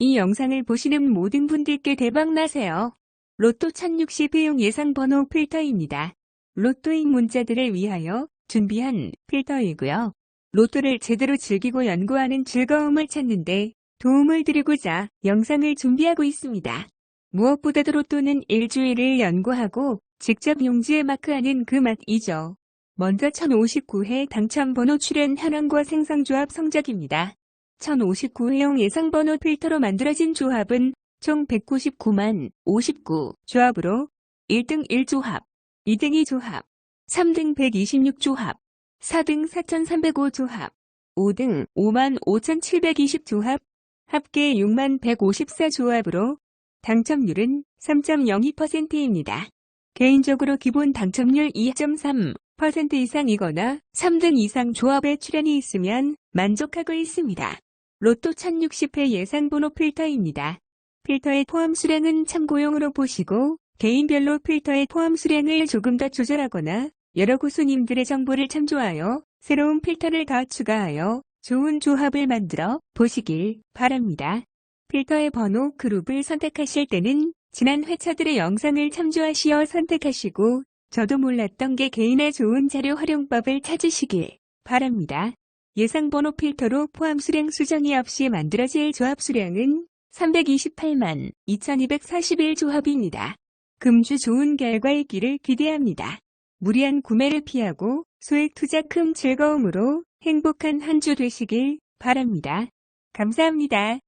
이 영상을 보시는 모든 분들께 대박나세요. 로또 1060 회용 예상 번호 필터입니다. 로또인 문자들을 위하여 준비한 필터이고요. 로또를 제대로 즐기고 연구하는 즐거움을 찾는데 도움을 드리고자 영상을 준비하고 있습니다. 무엇보다도 로또는 일주일을 연구하고 직접 용지에 마크하는 그 맛이죠. 먼저 1059회 당첨번호 출현 현황과 생성조합 성적입니다. 1059회용 예상번호 필터로 만들어진 조합은 총 199만 59 조합으로 1등 1조합, 2등 2조합, 3등 126조합, 4등 4305조합, 5등 5만 5720조합, 합계 6만 154조합으로 당첨률은 3.02%입니다. 개인적으로 기본 당첨률 2.3% 이상이거나 3등 이상 조합에 출연이 있으면 만족하고 있습니다. 로또 1060회 예상번호 필터입니다. 필터의 포함 수량은 참고용으로 보시고 개인별로 필터의 포함 수량을 조금 더 조절하거나 여러 구수님들의 정보를 참조하여 새로운 필터를 더 추가하여 좋은 조합을 만들어 보시길 바랍니다. 필터의 번호 그룹을 선택하실 때는 지난 회차들의 영상을 참조하시어 선택하시고 저도 몰랐던 게 개인의 좋은 자료 활용법을 찾으시길 바랍니다. 예상 번호 필터로 포함 수량 수정이 없이 만들어질 조합 수량은 328만 2241 조합입니다. 금주 좋은 결과 있기를 기대합니다. 무리한 구매를 피하고 소액 투자 큰 즐거움으로 행복한 한 주 되시길 바랍니다. 감사합니다.